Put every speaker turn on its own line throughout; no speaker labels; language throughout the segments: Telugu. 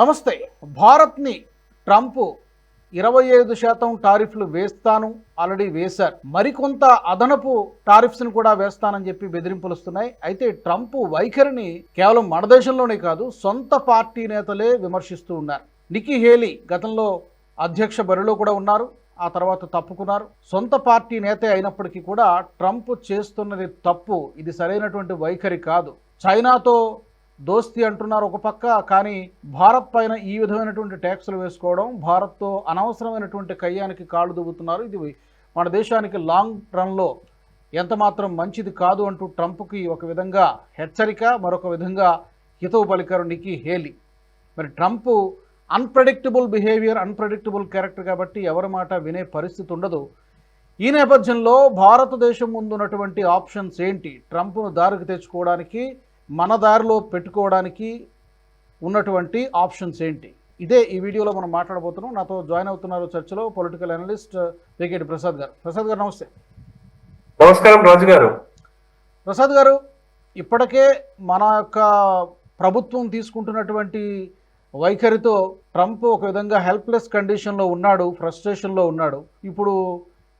నమస్తే. భారత్ని ట్రంప్ ఇరవై ఐదు శాతం టారిఫ్లు వేస్తాను ఆల్రెడీ వేశారు. మరికొంత అదనపు టారిఫ్స్ని కూడా వేస్తానని చెప్పి బెదిరింపులు వస్తున్నాయి. అయితే ట్రంప్ వైఖరిని కేవలం మన దేశంలోనే కాదు సొంత పార్టీ నేతలే విమర్శిస్తూ ఉన్నారు. నిక్కీ హేలీ గతంలో అధ్యక్ష బరిలో కూడా ఉన్నారు ఆ తర్వాత తప్పుకున్నారు. సొంత పార్టీ నేతే అయినప్పటికీ కూడా ట్రంప్ చేస్తున్నది తప్పు ఇది సరైనటువంటి వైఖరి కాదు. చైనాతో దోస్తి అంటున్నారు ఒక పక్క కానీ భారత్ పైన ఈ విధమైనటువంటి ట్యాక్సులు వేసుకోవడం భారత్తో అనవసరమైనటువంటి కయ్యానికి కాళ్ళు దువ్వుతున్నారు ఇది మన దేశానికి లాంగ్ రన్లో ఎంతమాత్రం మంచిది కాదు అంటూ ట్రంప్కి ఒక విధంగా హెచ్చరిక మరొక విధంగా హితవు పలికారు నికీ హేలీ. మరి Trump unpredictable behaviour unpredictable character కాబట్టి ఎవరి మాట వినే పరిస్థితి ఉండదు. ఈ నేపథ్యంలో భారతదేశం ముందున్నటువంటి ఆప్షన్స్ ఏంటి? ట్రంప్ను దారికి తెచ్చుకోవడానికి మన దారిలో పెట్టుకోవడానికి ఉన్నటువంటి ఆప్షన్స్ ఏంటి? ఇదే ఈ వీడియోలో మనం మాట్లాడబోతున్నాం. నాతో జాయిన్ అవుతున్నారు చర్చలో పొలిటికల్ అనలిస్ట్ వెంకటి ప్రసాద్ గారు. ప్రసాద్ గారు నమస్తే.
నమస్కారం రాజు గారు.
ప్రసాద్ గారు ఇప్పటికే మన యొక్క ప్రభుత్వం తీసుకుంటున్నటువంటి వైఖరితో ట్రంప్ ఒక విధంగా హెల్ప్లెస్ కండిషన్లో ఉన్నాడు ఫ్రస్ట్రేషన్లో ఉన్నాడు. ఇప్పుడు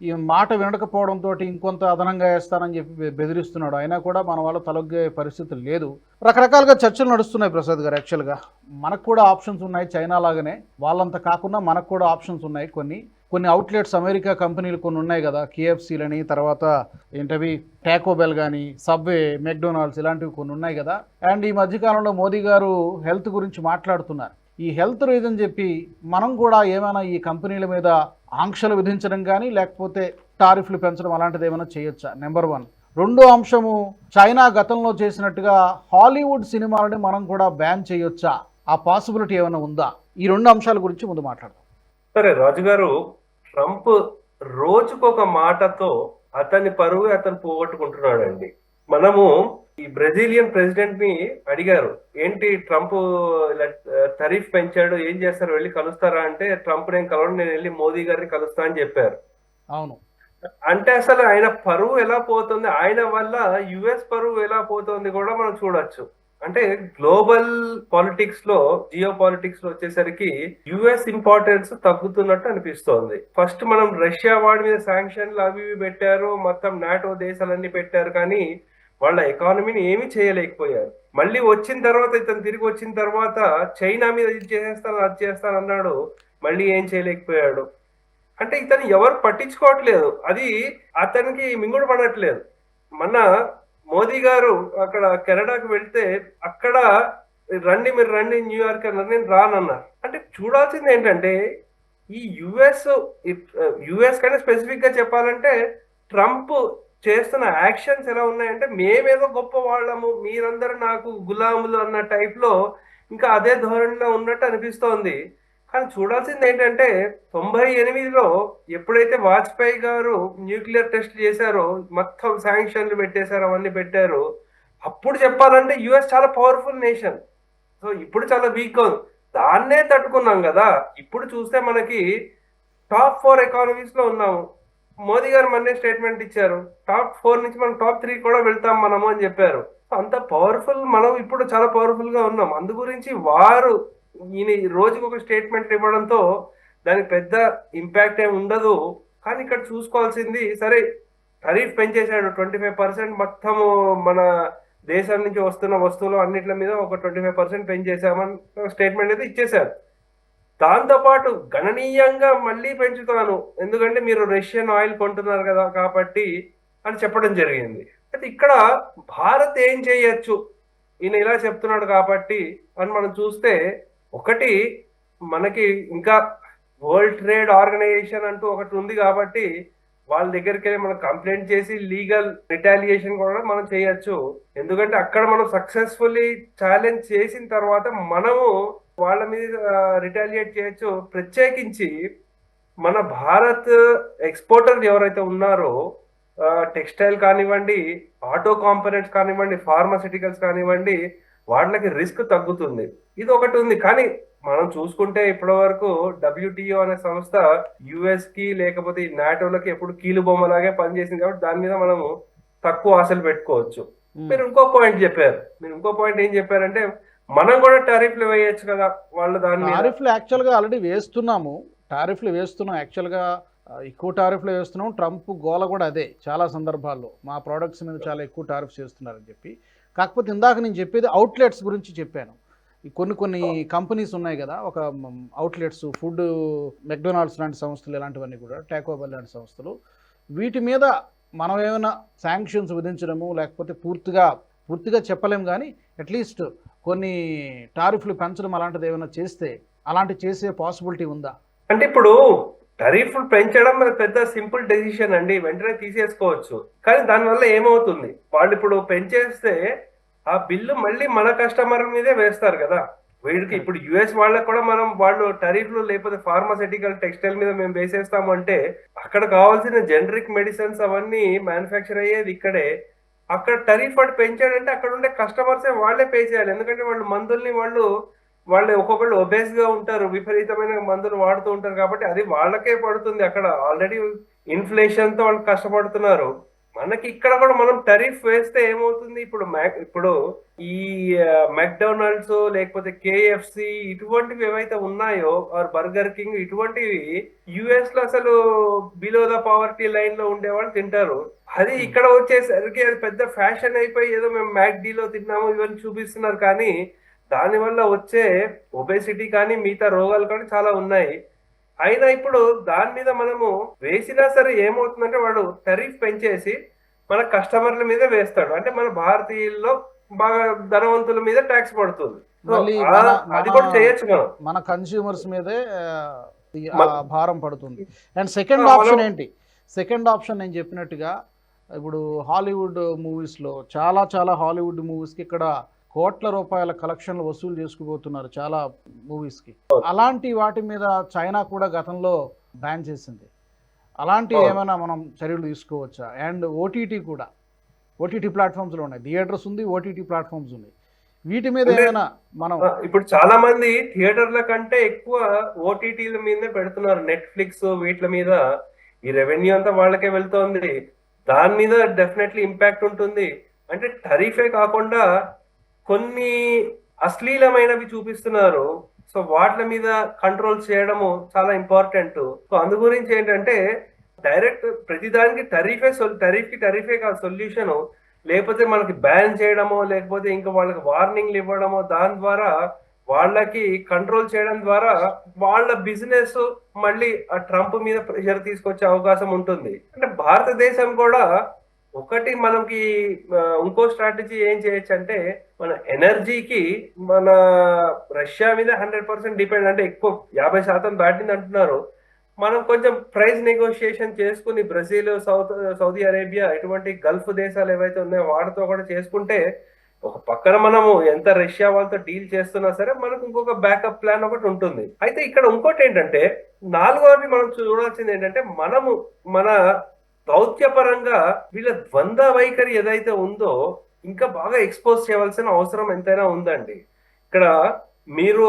ఈ మాట వినకపోవడంతో ఇంకొంత అదనంగా వేస్తానని చెప్పి బెదిరిస్తున్నాడు. అయినా కూడా మన వాళ్ళు తలొగ్గే పరిస్థితి లేదు. రకరకాలుగా చర్చలు నడుస్తున్నాయి ప్రసాద్ గారు యాక్చువల్గా మనకు కూడా ఆప్షన్స్ ఉన్నాయి చైనా లాగానే. వాళ్ళంత కాకుండా మనకు కూడా ఆప్షన్స్ ఉన్నాయి కొన్ని. కొన్ని అవుట్లెట్స్ అమెరికా కంపెనీలు కొన్ని ఉన్నాయి కదా. కేఎఫ్సీలని తర్వాత ఏంటవి? టాకోబెల్ కానీ సబ్వే మెక్డొనాల్డ్స్ ఇలాంటివి కొన్ని ఉన్నాయి కదా. అండ్ ఈ మధ్యకాలంలో మోదీ గారు హెల్త్ గురించి మాట్లాడుతున్నారు. ఈ హెల్త్ రీజన్ చెప్పి మనం కూడా ఏమైనా ఈ కంపెనీల మీద ఆంక్షలు విధించడం కానీ లేకపోతే టారిఫ్లు పెంచడం అలాంటిది ఏమైనా చేయొచ్చా? నెంబర్ వన్ రెండో అంశము చైనా గతంలో చేసినట్టుగా హాలీవుడ్ సినిమాలని మనం కూడా బ్యాన్ చేయొచ్చా? ఆ పాసిబిలిటీ ఏమైనా ఉందా? ఈ రెండు అంశాల గురించి ముందు మాట్లాడదాం.
సరే రాజు గారు ట్రంప్ రోజుకొక మాటతో అతని పరువు అతను పోగొట్టుకుంటున్నాడండి. మనము ఈ బ్రెజిలియన్ ప్రెసిడెంట్ని అడిగారు ఏంటి ట్రంప్ ఇలా టరీఫ్ పెంచాడు ఏం చేస్తారు వెళ్ళి కలుస్తారా? అంటే ట్రంప్ నేను కలవడం నేను వెళ్ళి మోదీ గారిని కలుస్తా అని చెప్పారు.
అవును.
అంటే అసలు ఆయన పరువు ఎలా పోతుంది ఆయన వల్ల యుఎస్ పరువు ఎలా పోతుంది కూడా మనం చూడొచ్చు. అంటే గ్లోబల్ పాలిటిక్స్లో జియో పాలిటిక్స్లో వచ్చేసరికి యుఎస్ ఇంపార్టెన్స్ తగ్గుతున్నట్టు అనిపిస్తోంది. ఫస్ట్ మనం రష్యా వాడి మీద శాంక్షన్లు అవి ఇవి పెట్టారు మొత్తం నాటో దేశాలన్నీ పెట్టారు కానీ వాళ్ళ ఎకానమీని ఏమీ చేయలేకపోయారు. మళ్ళీ వచ్చిన తర్వాత ఇతను తిరిగి వచ్చిన తర్వాత చైనా మీద ఇది చేసేస్తాను అది చేస్తాను అన్నాడు. మళ్ళీ ఏం చేయలేకపోయాడు. అంటే ఇతను ఎవరు పట్టించుకోవట్లేదు. అది అతనికి మింగుడు పడట్లేదు. మన మోదీ గారు అక్కడ కెనడాకి వెళ్తే అక్కడ రండి మీరు రండి న్యూయార్క్ అన్నారు నేను రానన్నారు. అంటే చూడాల్సింది ఏంటంటే ఈ యుఎస్ యుఎస్ కంటే స్పెసిఫిక్గా చెప్పాలంటే ట్రంప్ చేస్తున్న యాక్షన్స్ ఎలా ఉన్నాయంటే మేమేదో గొప్ప వాళ్ళము మీరందరూ నాకు గులాములు అన్న టైప్లో ఇంకా అదే ధోరణిలో ఉన్నట్టు అనిపిస్తోంది. కానీ చూడాల్సింది ఏంటంటే తొంభై ఎనిమిదిలో ఎప్పుడైతే వాజ్పేయి గారు న్యూక్లియర్ టెస్ట్ చేశారో మొత్తం శాంక్షన్లు పెట్టేశారు అవన్నీ పెట్టారు అప్పుడు చెప్పాలంటే యుఎస్ చాలా పవర్ఫుల్ నేషన్. సో ఇప్పుడు చాలా వీక్ దాన్నే తట్టుకున్నాం కదా. ఇప్పుడు చూస్తే మనకి టాప్ ఫోర్ ఎకానమీస్లో ఉన్నాము. మోదీ గారు మొన్నే స్టేట్మెంట్ ఇచ్చారు. టాప్ ఫోర్ నుంచి మనం టాప్ త్రీ కూడా వెళ్తాం మనము అని చెప్పారు. అంత పవర్ఫుల్ మనం ఇప్పుడు చాలా పవర్ఫుల్గా ఉన్నాం. అందు గురించి వారు ఈయన ఈ రోజుకి ఒక స్టేట్మెంట్ ఇవ్వడంతో దానికి పెద్ద ఇంపాక్ట్ ఏమి ఉండదు. కానీ ఇక్కడ చూసుకోవాల్సింది సరే ఖరీఫ్ పెంచేశాడు. ట్వంటీ ఫైవ్ పర్సెంట్ మొత్తము మన దేశం నుంచి వస్తున్న వస్తువులు అన్నిట్ల మీద ఒక ట్వంటీ ఫైవ్ పర్సెంట్ పెంచేసామని స్టేట్మెంట్ అయితే ఇచ్చేశారు. దాంతోపాటు గణనీయంగా మళ్ళీ పెంచుతాను. ఎందుకంటే మీరు రష్యన్ ఆయిల్ కొంటున్నారు కదా కాబట్టి అని చెప్పడం జరిగింది. అయితే ఇక్కడ భారత్ ఏం చేయొచ్చు? ఈయన ఇలా చెప్తున్నాడు కాబట్టి అని మనం చూస్తే ఒకటి మనకి ఇంకా వరల్డ్ ట్రేడ్ ఆర్గనైజేషన్ అంటూ ఒకటి ఉంది కాబట్టి వాళ్ళ దగ్గరికి వెళ్ళి మనం కంప్లైంట్ చేసి లీగల్ రిటాలియేషన్ కూడా మనం చేయొచ్చు. ఎందుకంటే అక్కడ మనం సక్సెస్ఫుల్లీ ఛాలెంజ్ చేసిన తర్వాత మనము వాళ్ళ మీద రిటాలియేట్ చేయొచ్చు. ప్రత్యేకించి మన భారత్ ఎక్స్పోర్టర్ ఎవరైతే ఉన్నారో టెక్స్టైల్ కానివ్వండి ఆటో కాంపోనెంట్స్ కానివ్వండి ఫార్మాసిటికల్స్ కానివ్వండి వాళ్ళకి రిస్క్ తగ్గుతుంది. ఇది ఒకటి ఉంది. కానీ మనం చూసుకుంటే ఇప్పటి వరకు డబ్ల్యూటిఓ అనే సంస్థ యుఎస్కి లేకపోతే ఈ నాటోలకి ఎప్పుడు కీలు బొమ్మలాగే పనిచేసింది కాబట్టి దాని మీద మనము తక్కువ ఆశలు పెట్టుకోవచ్చు. మీరు ఇంకో పాయింట్ చెప్పారు. మీరు ఇంకో పాయింట్ ఏం చెప్పారంటే మనం కూడా టారిఫ్లు వేయచ్చు కదా వాళ్ళు దాన్ని
టారిఫ్లు యాక్చువల్గా ఆల్రెడీ వేస్తున్నాము. టారిఫ్లు వేస్తున్నాం. యాక్చువల్గా ఎక్కువ టారిఫ్లు వేస్తున్నాం ట్రంప్ గోల కూడా అదే చాలా సందర్భాల్లో. మా ప్రోడక్ట్స్ మీద చాలా ఎక్కువ టారిఫ్స్ వేస్తున్నారని చెప్పి. కాకపోతే ఇందాక నేను చెప్పేది అవుట్లెట్స్ గురించి చెప్పాను. కొన్ని కొన్ని కంపెనీస్ ఉన్నాయి కదా ఒక అవుట్లెట్స్ ఫుడ్ మెక్డొనాల్డ్స్ లాంటి సంస్థలు ఇలాంటివన్నీ కూడా టాకోబెల్ లాంటి సంస్థలు. వీటి మీద మనం ఏమైనా శాంక్షన్స్ విధించడము లేకపోతే పూర్తిగా పూర్తిగా చెప్పలేము కానీ అట్లీస్ట్ కొన్ని టారిఫ్లు పెంచడం అలాంటిది ఏమైనా చేస్తే అలాంటి చేసే పాసిబిలిటీ ఉందా?
అంటే ఇప్పుడు టరీఫ్లు పెంచడం పెద్ద సింపుల్ డెసిషన్ అండి. వెంటనే తీసేసుకోవచ్చు. కానీ దానివల్ల ఏమవుతుంది? వాళ్ళు ఇప్పుడు పెంచేస్తే ఆ బిల్లు మళ్ళీ మన కస్టమర్ మీదే వేస్తారు కదా. వీడికి ఇప్పుడు యుఎస్ వాళ్ళకి కూడా మనం వాళ్ళు టరీఫ్లు లేకపోతే ఫార్మాసిటికల్ టెక్స్టైల్ మీద మేము వేసేస్తాము అంటే అక్కడ కావాల్సిన జనరిక్ మెడిసిన్స్ అవన్నీ మ్యానుఫ్యాక్చర్ అయ్యేది ఇక్కడే. అక్కడ టరీఫ్ వాడు పెంచాడంటే అక్కడ ఉండే కస్టమర్సే వాళ్ళే పే చేయాలి. ఎందుకంటే వాళ్ళు మందుల్ని వాళ్ళు వాళ్ళు ఒక్కొక్కళ్ళు ఒబేస్గా ఉంటారు విపరీతమైన మందులు వాడుతూ ఉంటారు కాబట్టి అది వాళ్ళకే పడుతుంది. అక్కడ ఆల్రెడీ ఇన్ఫ్లేషన్తో వాళ్ళు కష్టపడుతున్నారు. మనకి ఇక్కడ కూడా మనం టరీఫ్ వేస్తే ఏమవుతుంది? ఇప్పుడు మ్యాక్ ఇప్పుడు ఈ మెక్డొనాల్డ్స్ లేకపోతే కేఎఫ్సి ఇటువంటివి ఏవైతే ఉన్నాయో ఆర్ బర్గర్ కింగ్ ఇటువంటివి యుఎస్లో అసలు బిలో ద పావర్టీ లైన్లో ఉండే వాళ్ళు తింటారు. అది ఇక్కడ వచ్చేసరికి అది పెద్ద ఫ్యాషన్ అయిపోయి ఏదో మేము మ్యాక్డీలో తిన్నాము ఇవన్నీ చూపిస్తున్నారు. కానీ దానివల్ల వచ్చే ఒబేసిటీ కానీ మిగతా రోగాలు కానీ చాలా ఉన్నాయి. అయినా ఇప్పుడు దాని మీద మనము వేసినా సరే ఏమవుతుందంటే వాడు టరీఫ్ పెంచేసి మన కస్టమర్ల మీద వేస్తాడు. అంటే మన భారతీయుల్లో బాగా ధనవంతుల మీద ట్యాక్స్ పడుతుంది. అది కూడా చేయొచ్చు మనం.
మన కన్స్యూమర్స్ మీదే భారం పడుతుంది. అండ్ సెకండ్ ఆప్షన్ ఏంటి? సెకండ్ ఆప్షన్ నేను చెప్పినట్టుగా ఇప్పుడు హాలీవుడ్ మూవీస్లో చాలా చాలా హాలీవుడ్ మూవీస్కి ఇక్కడ కోట్ల రూపాయల కలెక్షన్లు వసూలు చేసుకుపోతున్నారు చాలా మూవీస్కి అలాంటి వాటి మీద చైనా కూడా గతంలో బ్యాన్ చేసింది. అలాంటి
అవును.
ఏమైనా మనం చర్యలు తీసుకోవచ్చా? అండ్ ఓటీటీ కూడా. ఓటీటీ ప్లాట్ఫామ్స్లో ఉన్నాయి. థియేటర్స్ ఉంది ఓటీటీ ప్లాట్ఫామ్స్ ఉన్నాయి. వీటి మీద ఏమైనా మనం
ఇప్పుడు చాలా మంది థియేటర్ల కంటే ఎక్కువ ఓటీటీల మీదే పెడుతున్నారు. నెట్ఫ్లిక్స్ వీటి మీద ఈ రెవెన్యూ అంతా వాళ్ళకే వెళ్తోంది. దాని మీద డెఫినెట్లీ ఇంపాక్ట్ ఉంటుంది. అంటే టరీఫే కాకుండా కొన్ని అశ్లీలమైనవి చూపిస్తున్నారు. సో వాటి మీద కంట్రోల్ చేయడము చాలా ఇంపార్టెంట్ సో అందు గురించి ఏంటంటే డైరెక్ట్ ప్రతిదానికి టరీఫే టరీఫ్కి టరీఫే కాదు సొల్యూషన్ లేకపోతే మనకి బ్యాన్ చేయడమో లేకపోతే ఇంకా వాళ్ళకి వార్నింగ్లు ఇవ్వడమో దాని ద్వారా వాళ్ళకి కంట్రోల్ చేయడం ద్వారా వాళ్ళ బిజినెస్ మళ్ళీ ఆ ట్రంప్ మీద ప్రెషర్ తీసుకొచ్చే అవకాశం ఉంటుంది. అంటే భారతదేశం కూడా ఒకటి మనకి ఇంకో స్ట్రాటజీ ఏం చేయొచ్చు అంటే మన ఎనర్జీకి మన రష్యా మీద హండ్రెడ్ పర్సెంట్ డిపెండ్ అంటే ఎక్కువ యాభై శాతం దాటింది అంటున్నారు. మనం కొంచెం ప్రైస్ నెగోషియేషన్ చేసుకుని బ్రెజిల్ సౌత్ సౌదీ అరేబియా ఇటువంటి గల్ఫ్ దేశాలు ఏవైతే ఉన్నాయో వాటితో కూడా చేసుకుంటే ఒక పక్కన మనము ఎంత రష్యా వాళ్ళతో డీల్ చేస్తున్నా సరే మనకు ఇంకొక బ్యాకప్ ప్లాన్ ఒకటి ఉంటుంది. అయితే ఇక్కడ ఇంకోటి ఏంటంటే నాలుగవది మనం చూడాల్సింది ఏంటంటే మనము మన దౌత్యపరంగా వీళ్ళ ద్వంద్వ వైఖరి ఏదైతే ఉందో ఇంకా బాగా ఎక్స్పోజ్ చేయవలసిన అవసరం ఎంతైనా ఉందండి. ఇక్కడ మీరు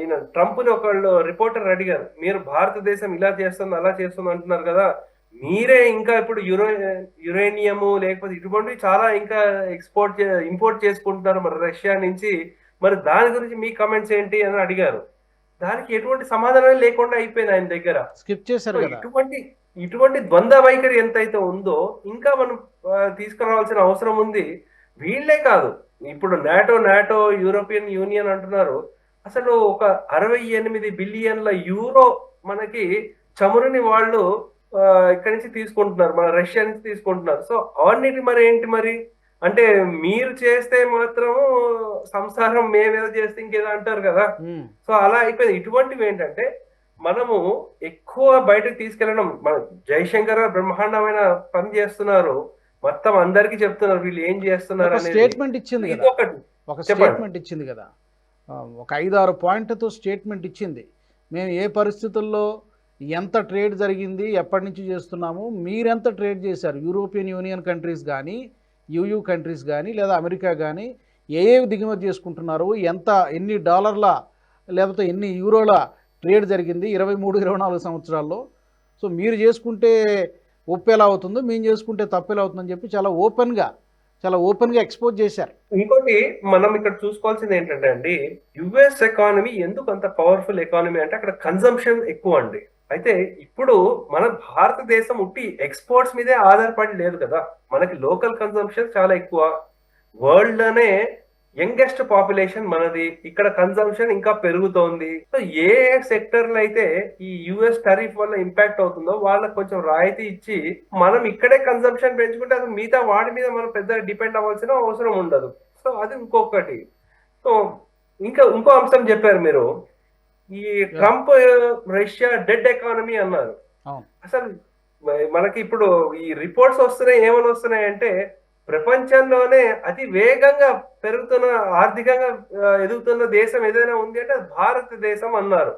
ఈయన ట్రంప్ని ఒకళ్ళు రిపోర్టర్ అడిగారు. మీరు భారతదేశం ఇలా చేస్తుంది అలా చేస్తుంది అంటున్నారు కదా. మీరే ఇంకా ఇప్పుడు యురో యురేనియము లేకపోతే ఇటువంటివి చాలా ఇంకా ఎక్స్పోర్ట్ ఇంపోర్ట్ చేసుకుంటున్నారు మరి రష్యా నుంచి. మరి దాని గురించి మీ కమెంట్స్ ఏంటి అని అడిగారు. దానికి ఎటువంటి సమాధానం లేకుండా అయిపోయింది ఆయన దగ్గర.
స్కిప్ చేశారు
ఇటువంటి ఇటువంటి ద్వంద్వ వైఖరి ఎంతైతే ఉందో ఇంకా మనం తీసుకురావాల్సిన అవసరం ఉంది. వీళ్ళే కాదు. ఇప్పుడు నాటో నాటో యూరోపియన్ యూనియన్ అంటున్నారు. అసలు ఒక అరవై ఎనిమిది బిలియన్ల యూరో మనకి చమురుని వాళ్ళు ఇక్కడి నుంచి తీసుకుంటున్నారు మన రష్యా నుంచి తీసుకుంటున్నారు. సో అవన్నిటి మరి ఏంటి మరి? అంటే మీరు చేస్తే మాత్రం సంసారం మేమేదో చేస్తే ఇంకేదో అంటారు కదా. సో అలా అయిపోయింది. ఇటువంటివి ఏంటంటే మనము ఎక్కువ బయటకు తీసుకెళ్ళడం మన జయశంకర్ బ్రహ్మాండమైన పని చేస్తున్నారు. మొత్తం అందరికీ చెప్తున్నారు వీళ్ళు ఏం చేస్తున్నారు
స్టేట్మెంట్ ఇచ్చింది కదా. ఒక. స్టేట్మెంట్ ఇచ్చింది కదా. ఒక ఐదారు పాయింట్లతో స్టేట్మెంట్ ఇచ్చింది. మేము ఏ పరిస్థితుల్లో ఎంత ట్రేడ్ జరిగింది ఎప్పటి నుంచి చేస్తున్నాము మీరెంత ట్రేడ్ చేశారు? యూరోపియన్ యూనియన్ కంట్రీస్ కానీ యూయూ కంట్రీస్ కానీ లేదా అమెరికా కానీ ఏ ఏ దిగుమతి చేసుకుంటున్నారు ఎంత ఎన్ని డాలర్ల లేకపోతే ఎన్ని యూరోల ట్రేడ్ జరిగింది ఇరవై మూడు ఇరవై నాలుగు సంవత్సరాల్లో. సో మీరు చేసుకుంటే ఉప్పు ఎలా అవుతుందో మేము చేసుకుంటే తప్పు ఎలా అవుతుందని చెప్పి చాలా ఓపెన్గా చాలా ఓపెన్గా ఎక్స్పోజ్ చేశారు.
ఇంకోటి మనం ఇక్కడ చూసుకోవాల్సింది ఏంటంటే అండి యుఎస్ ఎకానమీ ఎందుకు అంత పవర్ఫుల్ ఎకానమీ అంటే అక్కడ కన్సంప్షన్ ఎక్కువ అండి. అయితే ఇప్పుడు మన భారతదేశం ఉట్టి ఎక్స్పోర్ట్స్ మీదే ఆధారపడి లేదు కదా. మనకి లోకల్ కన్సంప్షన్ చాలా ఎక్కువ. వరల్డ్లోనే యంగెస్ట్ పాపులేషన్ మనది. ఇక్కడ కన్సంప్షన్ ఇంకా పెరుగుతోంది. సో ఏ సెక్టర్లో అయితే ఈ యుఎస్ టరీఫ్ వల్ల ఇంపాక్ట్ అవుతుందో వాళ్ళకి కొంచెం రాయితీ ఇచ్చి మనం ఇక్కడే కన్సంప్షన్ పెంచుకుంటే అసలు మిగతా వాడి మీద మనం పెద్దగా డిపెండ్ అవ్వాల్సిన అవసరం ఉండదు. సో అది ఇంకొకటి. సో ఇంకా ఇంకో అంశం చెప్పారు మీరు. ఈ ట్రంప్ రష్యా డెడ్ ఎకానమీ అన్నారు. అసలు మనకి ఇప్పుడు ఈ రిపోర్ట్స్ వస్తున్నాయి ఏమని వస్తున్నాయి అంటే ప్రపంచంలోనే అతి వేగంగా పెరుగుతున్న ఆర్థికంగా ఎదుగుతున్న దేశం ఏదైనా ఉంది అంటే భారతదేశం అన్నారు.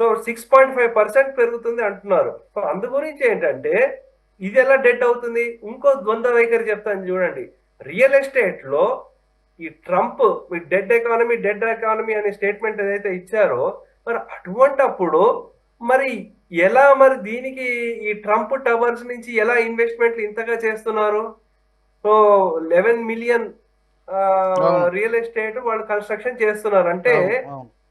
So six point five percent పెరుగుతుంది అంటున్నారు. సో అందు గురించి ఏంటంటే ఇది ఎలా డెడ్ అవుతుంది? ఇంకో ద్వంద్వ వైఖరి చెప్తాను చూడండి. రియల్ ఎస్టేట్లో ఈ ట్రంప్ మీ డెడ్ ఎకానమీ డెడ్ ఎకానమీ అనే స్టేట్మెంట్ ఏదైతే ఇచ్చారో మరి అటువంటప్పుడు మరి ఎలా మరి దీనికి ఈ ట్రంప్ టవర్స్ నుంచి ఎలా ఇన్వెస్ట్మెంట్లు ఇంతగా చేస్తున్నారు? So eleven million. Real estate వాళ్ళు కన్స్ట్రక్షన్ చేస్తున్నారు. అంటే.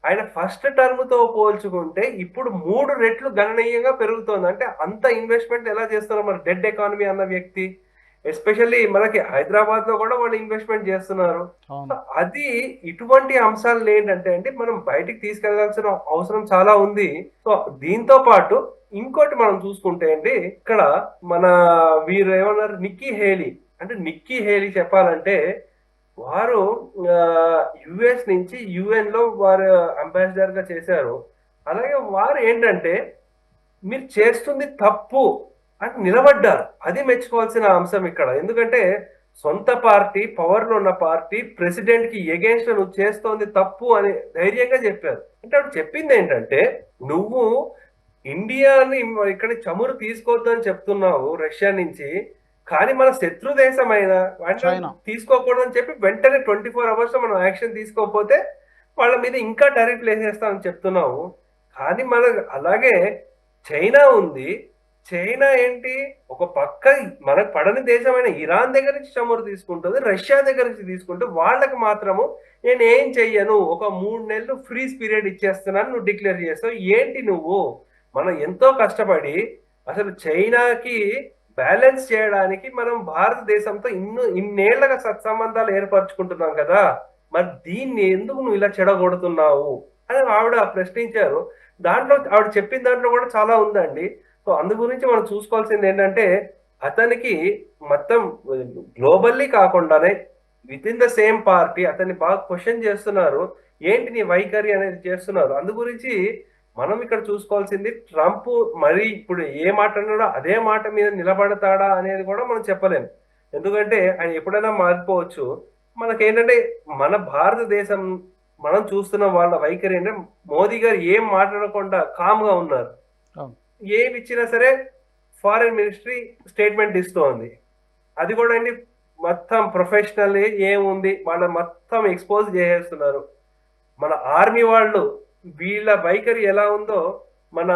ఆయన ఫస్ట్ టర్మ్తో పోల్చుకుంటే ఇప్పుడు మూడు రెట్లు గణనీయంగా పెరుగుతోంది. అంటే అంత ఇన్వెస్ట్మెంట్ ఎలా చేస్తున్నారు మరి డెడ్ ఎకానమీ అన్న వ్యక్తి? ఎస్పెషల్లీ మనకి హైదరాబాద్లో కూడా వాళ్ళు ఇన్వెస్ట్మెంట్ చేస్తున్నారు. అది ఇటువంటి అంశాలు ఏంటంటే అంటే మనం బయటికి తీసుకెళ్ళాల్సిన అవసరం చాలా ఉంది. సో దీంతో పాటు ఇంకోటి మనం చూసుకుంటే అండి ఇక్కడ మన వీరు ఏమన్నారు నిక్కీ హేలీ. అంటే నిక్కీ హేలీ చెప్పాలంటే వారు యుఎస్ నుంచి యుఎన్లో వారు అంబాసిడర్గా చేశారు. అలాగే వారు ఏంటంటే మీరు చేస్తుంది తప్పు అని నిలబడ్డారు. అది మెచ్చుకోవాల్సిన అంశం ఇక్కడ. ఎందుకంటే సొంత పార్టీ పవర్లో ఉన్న పార్టీ ప్రెసిడెంట్కి ఎగేన్స్ట్ నువ్వు చేస్తోంది తప్పు అని ధైర్యంగా చెప్పారు. అంటే ఆవిడ చెప్పింది ఏంటంటే నువ్వు ఇండియాని ఇక్కడ చమురు తీసుకోవద్దు చెప్తున్నావు రష్యా నుంచి కానీ మన శత్రు దేశమైన. తీసుకోకూడదని చెప్పి వెంటనే ట్వంటీ ఫోర్ అవర్స్ మనం యాక్షన్ తీసుకోకపోతే వాళ్ళ మీద ఇంకా టారిఫ్ వేసేస్తామని చెప్తున్నావు. కానీ మన అలాగే చైనా ఉంది. చైనా ఏంటి? ఒక పక్క మనకు పడని దేశమైన ఇరాన్ దగ్గర నుంచి చమురు తీసుకుంటుంది రష్యా దగ్గర నుంచి తీసుకుంటే వాళ్ళకి మాత్రము నేను ఏం చెయ్యను? ఒక మూడు నెలలు ఫ్రీజ్ పీరియడ్ ఇచ్చేస్తున్నాను నువ్వు డిక్లేర్ చేస్తావు. ఏంటి నువ్వు? మనం ఎంతో కష్టపడి అసలు చైనాకి బ్యాలెన్స్ చేయడానికి మనం భారతదేశంతో ఇన్ను ఇన్నేళ్ళుగా సత్సంబంధాలు ఏర్పరచుకుంటున్నాం కదా మరి దీన్ని ఎందుకు నువ్వు ఇలా చెడగొడుతున్నావు అని ఆవిడ ప్రశ్నించారు. దాంట్లో ఆవిడ చెప్పిన దాంట్లో కూడా చాలా ఉందండి. సో అందు గురించి మనం చూసుకోవాల్సింది ఏంటంటే అతనికి మొత్తం గ్లోబల్లీ కాకుండానే with in the same party అతన్ని బాగా క్వశ్చన్ చేస్తున్నారు. ఏంటి నీ వైఖరి అనేది చేస్తున్నారు. అందు గురించి మనం ఇక్కడ చూసుకోవాల్సింది ట్రంప్ మరి ఇప్పుడు ఏ మాట అన్నాడో అదే మాట మీద నిలబడతాడా అనేది కూడా మనం చెప్పలేము ఎందుకంటే ఆయన ఎప్పుడైనా మారిపోవచ్చు. మనకేంటంటే మన భారతదేశం మనం చూస్తున్న వాళ్ళ వైఖరి ఏంటంటే మోదీ గారు ఏం మాట్లాడకుండా కామ్గా ఉన్నారు. ఏమి ఇచ్చినా సరే ఫారెన్ మినిస్ట్రీ స్టేట్మెంట్ ఇస్తోంది. అది కూడా అండి మొత్తం ప్రొఫెషనల్ ఏముంది? వాళ్ళ మొత్తం ఎక్స్పోజ్ చేసేస్తున్నారు. మన ఆర్మీ వాళ్ళు వీళ్ళ వైఖరి ఎలా ఉందో మన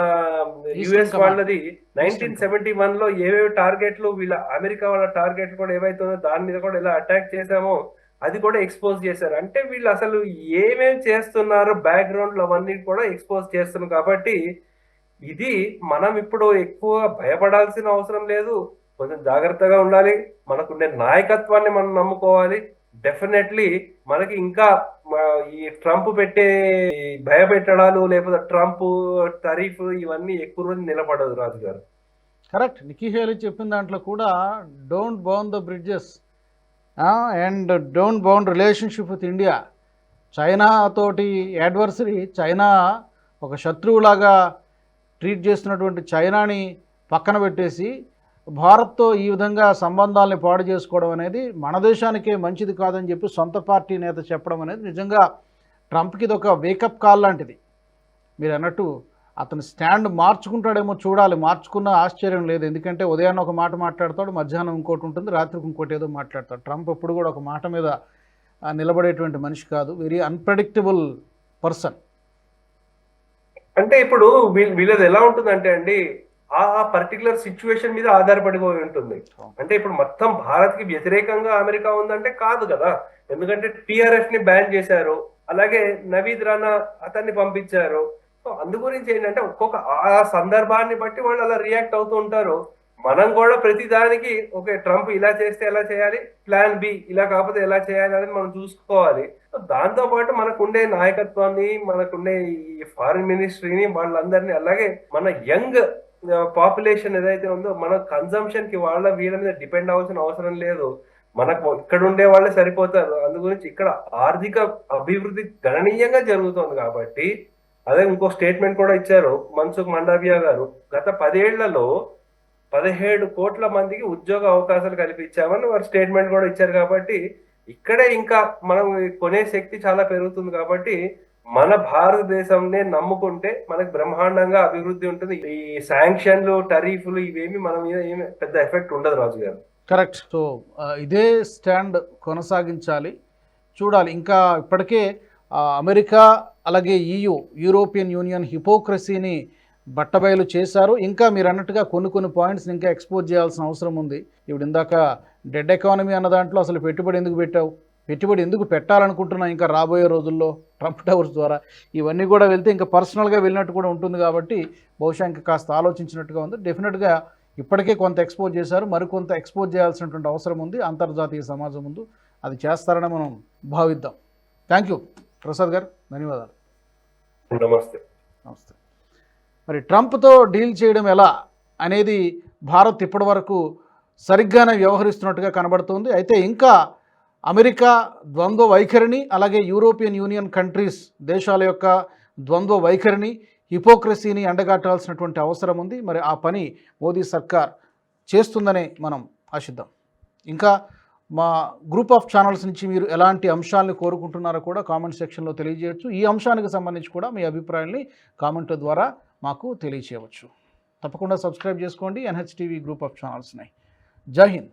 యుఎస్. వాళ్ళది నైన్టీన్. సెవెంటీ వన్లో ఏవేవి టార్గెట్లు వీళ్ళ అమెరికా వాళ్ళ టార్గెట్లు కూడా ఏవైతుందో దాని మీద కూడా ఎలా అటాక్ చేశామో అది కూడా ఎక్స్పోజ్ చేశారు అంటే వీళ్ళు అసలు ఏమేమి చేస్తున్నారు బ్యాక్గ్రౌండ్లో అవన్నీ కూడా ఎక్స్పోజ్ చేస్తున్నారు కాబట్టి ఇది మనం ఇప్పుడు ఎక్కువ భయపడాల్సిన అవసరం లేదు కొంచెం జాగ్రత్తగా ఉండాలి మనకుండే నాయకత్వాన్ని మనం నమ్ముకోవాలి డెఫినెట్లీ మనకి ఇంకా ఈ ట్రంప్ పెట్టే భయపెట్టడాలు లేకపోతే ట్రంప్ టరీఫ్ ఇవన్నీ ఎక్కువ రోజు నిలబడదు రాజు గారు
కరెక్ట్. నిక్కీ హేలీ చెప్పిన దాంట్లో కూడా don't burn the bridges. And don't burn relationship with India. China తోటి యాడ్వర్సరీ చైనా ఒక శత్రువులాగా ట్రీట్ చేస్తున్నటువంటి చైనాని పక్కన పెట్టేసి భారత్తో ఈ విధంగా సంబంధాలని పాడు చేసుకోవడం అనేది మన దేశానికే మంచిది కాదని చెప్పి సొంత పార్టీ నేత చెప్పడం అనేది నిజంగా ట్రంప్కి ఇది ఒక వేకప్ కాల్ లాంటిది. మీరు అన్నట్టు అతను స్టాండ్ మార్చుకుంటాడేమో చూడాలి. మార్చుకున్న ఆశ్చర్యం లేదు. ఎందుకంటే ఉదయాన్నే ఒక మాట మాట్లాడతాడు మధ్యాహ్నం ఇంకోటి ఉంటుంది రాత్రికి ఇంకోటి ఏదో మాట్లాడతాడు. ట్రంప్ ఎప్పుడు కూడా ఒక మాట మీద నిలబడేటువంటి మనిషి కాదు. వెరీ అన్ప్రెడిక్టబుల్ పర్సన్
అంటే ఇప్పుడు వీళ్ళది ఎలా ఉంటుందంటే అండి ఆ పర్టికులర్ సిచ్యువేషన్ మీద ఆధారపడిపోయి ఉంటుంది. అంటే ఇప్పుడు మొత్తం భారత్కి వ్యతిరేకంగా అమెరికా ఉందంటే కాదు కదా. ఎందుకంటే టిఆర్ఎఫ్ని బ్యాన్ చేశారు. అలాగే నవీద్ రానా అతన్ని పంపించారు. సో అందు గురించి ఏంటంటే ఒక్కొక్క ఆ సందర్భాన్ని బట్టి వాళ్ళు అలా రియాక్ట్ అవుతూ ఉంటారు. మనం కూడా ప్రతి దానికి ఓకే ట్రంప్ ఇలా చేస్తే ఎలా చేయాలి? ప్లాన్ బి ఇలా కాకపోతే ఎలా చేయాలి అనేది మనం చూసుకోవాలి. దాంతో పాటు మనకుండే నాయకత్వాన్ని మనకుండే ఈ ఫారిన్ మినిస్ట్రీని వాళ్ళందరినీ అలాగే మన యంగ్ పాపులేషన్ ఏదైతే ఉందో మన కన్సంప్షన్కి వాళ్ళ వీళ్ళ మీద డిపెండ్ అవ్వాల్సిన అవసరం లేదు. మనకు ఇక్కడ ఉండే వాళ్ళే సరిపోతారు. అందు గురించి ఇక్కడ ఆర్థిక అభివృద్ధి గణనీయంగా జరుగుతోంది కాబట్టి అదే ఇంకో స్టేట్మెంట్ కూడా ఇచ్చారు మన్సుఖ్ మండావియా గారు. గత పదేళ్ళలో పదిహేడు కోట్ల మందికి ఉద్యోగ అవకాశాలు కల్పించామని వారు స్టేట్మెంట్ కూడా ఇచ్చారు కాబట్టి ఇక్కడే ఇంకా మనం కొనే శక్తి చాలా పెరుగుతుంది కాబట్టి మన భారతదేశంనే నమ్ముకుంటే మనకు బ్రహ్మాండంగా అభివృద్ధి ఉంటుంది. ఈ శాంక్షన్లు టరీఫ్లు ఇవేమి మన మీద ఏమి పెద్ద ఎఫెక్ట్ ఉండదు రాజు గారు
కరెక్ట్. సో ఇదే స్టాండ్ కొనసాగించాలి. చూడాలి. ఇంకా ఇప్పటికే అమెరికా అలాగే ఈయు యూరోపియన్ యూనియన్ హిపోక్రసీని బట్టబయలు చేశారు. ఇంకా మీరు అన్నట్టుగా కొన్ని కొన్ని పాయింట్స్ ఇంకా ఎక్స్పోజ్ చేయాల్సిన అవసరం ఉంది. ఇప్పుడు ఇందాక డెడ్ ఎకానమీ అన్న దాంట్లో అసలు పెట్టుబడి ఎందుకు పెట్టావు? పెట్టుబడి ఎందుకు పెట్టాలనుకుంటున్నా ఇంకా రాబోయే రోజుల్లో? ట్రంప్ టవర్స్ ద్వారా. ఇవన్నీ కూడా వెళ్తే ఇంకా పర్సనల్గా వెళ్ళినట్టు కూడా ఉంటుంది కాబట్టి బహుశా ఇంకా కాస్త ఆలోచించినట్టుగా ఉంది. డెఫినెట్గా ఇప్పటికే కొంత ఎక్స్పోజ్ చేశారు. మరికొంత ఎక్స్పోజ్ చేయాల్సినటువంటి అవసరం ఉంది. అంతర్జాతీయ సమాజం ముందు అది చేస్తారని మనం భావిద్దాం. థ్యాంక్ యూ ప్రసాద్ గారు ధన్యవాదాలు.
నమస్తే.
నమస్తే. మరి ట్రంప్తో డీల్ చేయడం ఎలా అనేది భారత్ ఇప్పటివరకు సరిగ్గానే వ్యవహరిస్తున్నట్టుగా కనబడుతుంది. అయితే ఇంకా అమెరికా ద్వంద్వ వైఖరిని అలాగే యూరోపియన్ యూనియన్ కంట్రీస్ దేశాల యొక్క ద్వంద్వ వైఖరిని హిపోక్రసీని ఎండగట్టాల్సినటువంటి అవసరం ఉంది. మరి ఆ పని మోదీ సర్కార్ చేస్తుందనే మనం ఆశిద్దాం. ఇంకా మా గ్రూప్ ఆఫ్ ఛానల్స్ నుంచి మీరు ఎలాంటి అంశాలను కోరుకుంటున్నారో కూడా కామెంట్ సెక్షన్లో తెలియజేయచ్చు. ఈ అంశానికి సంబంధించి కూడా మీ అభిప్రాయాల్ని కామెంట్ల ద్వారా మాకు తెలియచేయవచ్చు. తప్పకుండా సబ్స్క్రైబ్ చేసుకోండి. ఎన్హెచ్టీవీ గ్రూప్ ఆఫ్ ఛానల్స్ని జై హింద్.